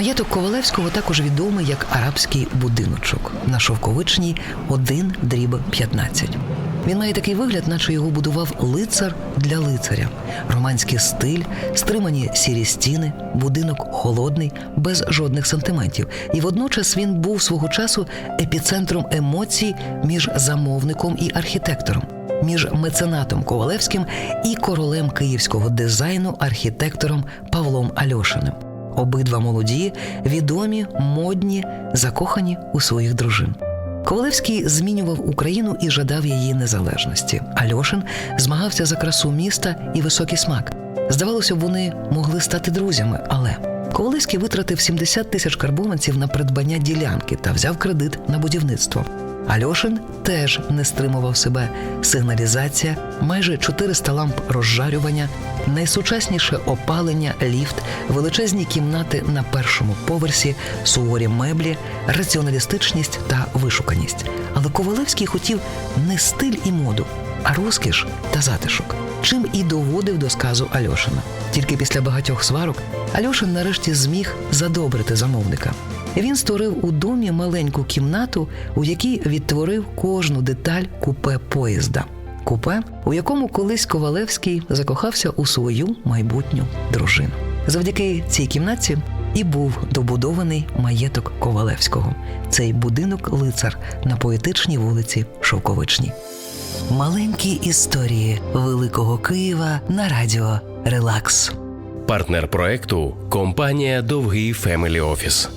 Маєток Ковалевського також відомий як арабський будиночок на Шовковичній 1 дріб 15. Він має такий вигляд, наче його будував лицар для лицаря. Романський стиль, стримані сірі стіни, будинок холодний, без жодних сантиментів. І водночас він був свого часу епіцентром емоцій між замовником і архітектором, між меценатом Ковалевським і королем київського дизайну архітектором Павлом Альошиним. Обидва молоді, відомі, модні, закохані у своїх дружин. Ковалевський змінював Україну і жадав її незалежності. Альошин змагався за красу міста і високий смак. Здавалося, б, вони могли стати друзями, але Ковалевський витратив 70 тисяч карбованців на придбання ділянки та взяв кредит на будівництво. Альошин теж не стримував себе. Сигналізація, майже 400 ламп розжарювання, найсучасніше опалення, ліфт, величезні кімнати на першому поверсі, суворі меблі, раціоналістичність та вишуканість. Але Ковалевський хотів не стиль і моду, а розкіш та затишок. Чим і доводив до сказу Альошина. Тільки після багатьох сварок Альошин нарешті зміг задобрити замовника. Він створив у домі маленьку кімнату, у якій відтворив кожну деталь купе поїзда. Купе, у якому колись Ковалевський закохався у свою майбутню дружину. Завдяки цій кімнаті і був добудований маєток Ковалевського. Цей будинок лицар на поетичній вулиці Шовковичній. Маленькі історії Великого Києва на радіо Релакс. Партнер проекту компанія Довгий Фемелі Офіс.